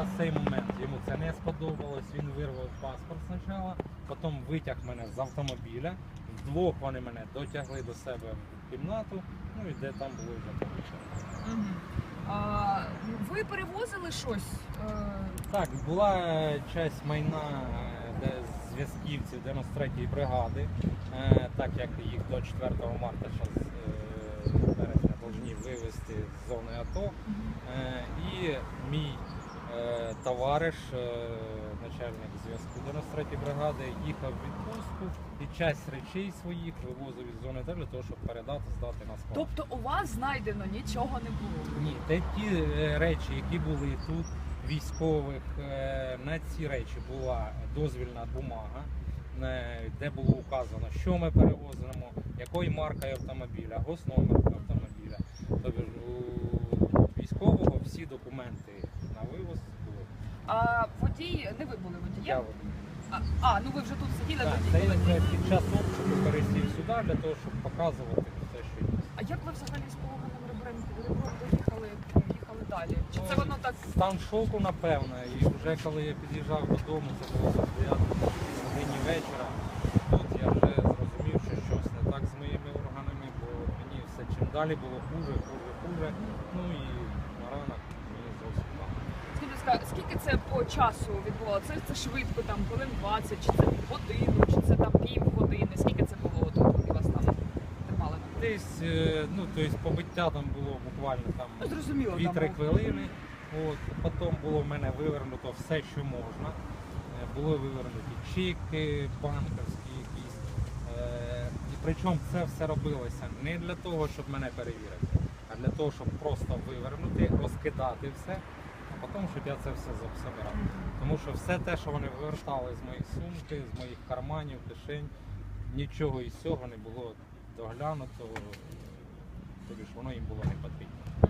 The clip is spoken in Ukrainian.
якраз цей момент. Йому це не сподобалось. Він вирвав паспорт спочатку, потім витяг мене з автомобіля. Вдвох вони мене дотягли до себе в кімнату. Ну і де там було вже. Мгм. А, ви перевозили щось? Е, Так, була часть майна е, де зв'язківців 93-ї бригади, е, так як їх до 4 марта зараз повинні вивезти з зони АТО. І мій товариш, е, начальник зв'язку 93-ї бригади, їхав в відпустку і часть речей своїх вивозив із зони АТО для того, щоб передати, здати на склад. Тобто у вас знайдено нічого не було? Ні, те ті е, речі, які були тут військових, е, на ці речі була дозвільна бумага, де було указано, що ми перевозимо, якою маркою автомобіля, госномер автомобіля. Тобто ж у військового всі документи на вивоз були. А водій, не ви були Я водієм? водій. А, а, ну ви вже тут сиділи Так, тоді, це я під час обшуку пересів сюди для того, щоб показувати все, що є. А як ви взагалі з пологаним ребром, ребром доїхали, їхали далі? Чи це воно так? Стан шоку, напевно. І вже коли я під'їжджав додому, це було за 9 годині вечора. Тут я вже зрозумів, що щось не так з моїми органами, бо мені все чим далі було хуже, хуже, хуже. Ну і на ранок мені зовсім так. Ласка, скільки це по часу відбувалося? Це, це швидко, там хвилин 20, чи це годину, чи це там пів години? Скільки це було тут, і вас там тримали? Десь, е, ну, тобто побиття там було буквально там Ну, зрозуміло, 2-3 хвилини. От. Потім було в мене вивернуто все, що можна. Е, Були вивернуті чеки, банківські якісь. Е, І причому це все робилося не для того, щоб мене перевірити, а для того, щоб просто вивернути, розкидати все, потім, щоб я це все забирав. Тому що все те, що вони вивертали з моїх сумки, з моїх карманів, кишень, нічого із цього не було доглянуто, тобі ж воно їм було не потрібно.